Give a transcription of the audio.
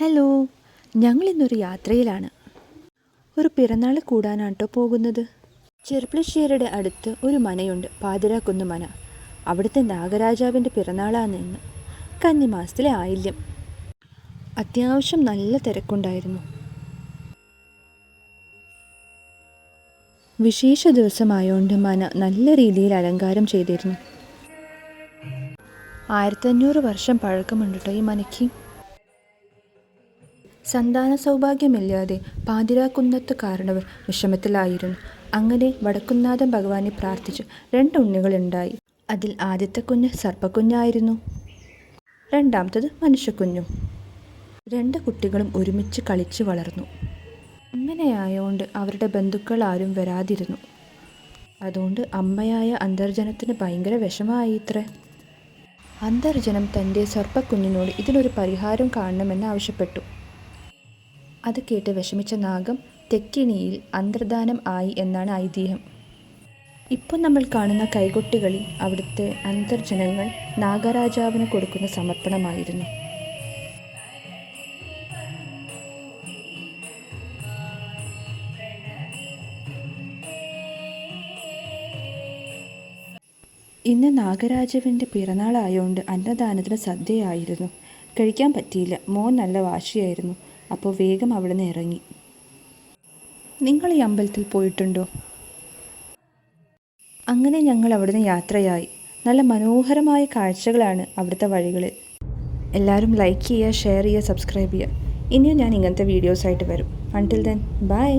Hello ഞങ്ങൾ ഇന്നൊരു യാത്രയിലാണ്. ഒരു പിറന്നാൾ കൂടാനാണ് കേട്ടോ പോകുന്നത്. ചെറുപ്പശ്ശേരിയുടെ അടുത്ത് ഒരു മനയുണ്ട് പാതിരാക്കുന്ന് മന. അവിടുത്തെ നാഗരാജാവിന്റെ പിറന്നാളാണ് ഇന്ന്. കന്നിമാസത്തിലെ ആയില്യം. അത്യാവശ്യം നല്ല തിരക്കുണ്ടായിരുന്നു. വിശേഷ ദിവസമായോണ്ട് മന നല്ല രീതിയിൽ അലങ്കാരം ചെയ്തിരുന്നു. ആയിരത്തഞ്ഞൂറ് വർഷം പഴക്കമുണ്ട് കേട്ടോ ഈ മനയ്ക്ക്. സന്താന സൗഭാഗ്യമില്ലാതെ പാതിരാക്കുന്നത്ത് കാരണവർ വിഷമത്തിലായിരുന്നു. അങ്ങനെ വടക്കുന്നാഥൻ ഭഗവാനെ പ്രാർത്ഥിച്ച് രണ്ട് ഉണ്ണികളുണ്ടായി. അതിൽ ആദ്യത്തെ കുഞ്ഞ് സർപ്പക്കുഞ്ഞായിരുന്നു. രണ്ടാമത്തത് മനുഷ്യക്കുഞ്ഞും. രണ്ട് കുട്ടികളും ഒരുമിച്ച് കളിച്ച് വളർന്നു. അങ്ങനെയായതുകൊണ്ട് അവരുടെ ബന്ധുക്കൾ ആരും വരാതിരുന്നു. അതുകൊണ്ട് അമ്മയായ അന്തർജനത്തിന് ഭയങ്കര വിഷമമായി ഇത്രേ അന്തർജനം തന്റെ സർപ്പക്കുഞ്ഞിനോട് ഇതിനൊരു പരിഹാരം കാണണമെന്ന് ആവശ്യപ്പെട്ടു. അത് കേട്ട് വിഷമിച്ച നാഗം തെക്കിണിയിൽ അന്തർദാനം ആയി എന്നാണ് ഐതിഹ്യം. ഇപ്പോൾ നമ്മൾ കാണുന്ന കൈകൊട്ടികളിൽ അവിടുത്തെ അന്തർജനങ്ങൾ നാഗരാജാവിന് കൊടുക്കുന്ന സമർപ്പണമായിരുന്നു. ഇന്ന് നാഗരാജാവിന്റെ പിറന്നാളായതുകൊണ്ട് അന്നദാനത്തിന് സദ്യയായിരുന്നു. കഴിക്കാൻ പറ്റിയില്ല. മോൻ നല്ല വാശിയായിരുന്നു. അപ്പോൾ വേഗം അവിടെ നിന്ന് ഇറങ്ങി. നിങ്ങൾ ഈ അമ്പലത്തിൽ പോയിട്ടുണ്ടോ? അങ്ങനെ ഞങ്ങൾ അവിടുന്ന് യാത്രയായി. നല്ല മനോഹരമായ കാഴ്ചകളാണ് അവിടുത്തെ വഴികളിൽ എല്ലാവരും ലൈക്ക് ചെയ്യുക ഷെയർ ചെയ്യുക സബ്സ്ക്രൈബ് ചെയ്യുക. ഇനിയും ഞാൻ ഇങ്ങനത്തെ വീഡിയോസായിട്ട് വരും. Until then bye